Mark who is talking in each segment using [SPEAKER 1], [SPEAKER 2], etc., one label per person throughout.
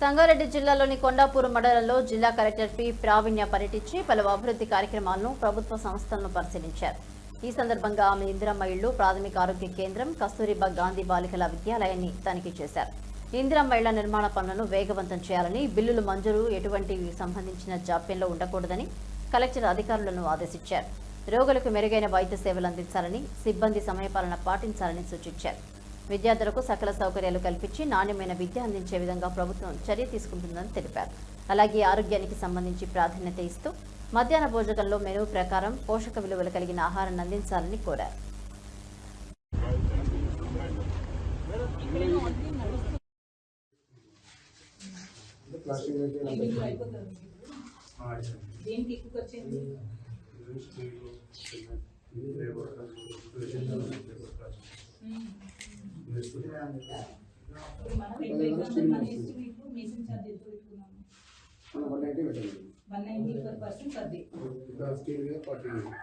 [SPEAKER 1] సంగారెడ్డి జిల్లాలోని కొండాపూర్ మండలంలో జిల్లా కలెక్టర్ పి ప్రావీణ్య పర్యటించి పలు అభివృద్ధి కార్యక్రమాలను ప్రభుత్వ సంస్థలను పరిశీలించారు. ఈ సందర్భంగా ఆమె ఇందిరమ్మ ఇళ్ళు ప్రాథమిక ఆరోగ్య కేంద్రం కస్తూరిబా గాంధీ బాలికల విద్యాలయాన్ని తనిఖీ చేశారు. ఇందిరమ్మ ఇళ్ళ నిర్మాణ పనులను వేగవంతం చేయాలని బిల్లులు మంజూరు ఎటువంటి సంబంధించిన జాప్యంలో ఉండకూడదని కలెక్టర్ అధికారులను ఆదేశించారు. రోగులకు మెరుగైన వైద్య సేవలు అందించాలని సిబ్బంది సమయపాలన పాటించాలని సూచించారు. విద్యార్థులకు సకల సౌకర్యాలు కల్పించి నాణ్యమైన విద్య అందించే విధంగా ప్రభుత్వం చర్య తీసుకుంటుందని తెలిపారు. అలాగే ఆరోగ్యానికి సంబంధించి ప్రాధాన్యత ఇస్తూ మధ్యాహ్న భోజనంలో మెనూ ప్రకారం పోషక విలువలు కలిగిన ఆహారాన్ని అందించాలని కోరారు.
[SPEAKER 2] దేనికి ఎక్కువ వచ్చింది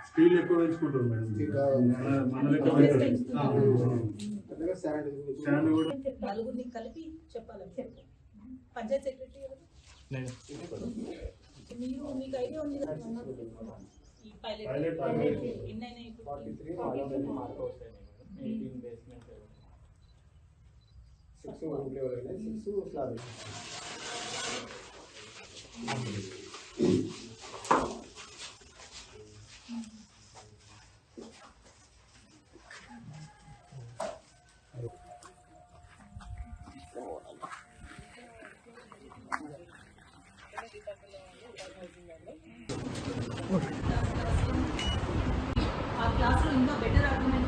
[SPEAKER 3] స్టీల్ ఎక్కువ పెంచుకుంటారు మేడం మన- లెక్క స్టాండ్ కూడా
[SPEAKER 2] నలుగురిని కలిపి చెప్పాలి పంచాయత్ సెక్రటరీ మీరు మీకు ఐడియా ఉంది కదా ఈ pilot
[SPEAKER 3] పైలట్ పైలట్.
[SPEAKER 2] ఎన్ని అయినాయి ఇప్పుడు ఆ క్లాస్లో ఇంకా బెటర్ ఆర్గ్యుమెంట్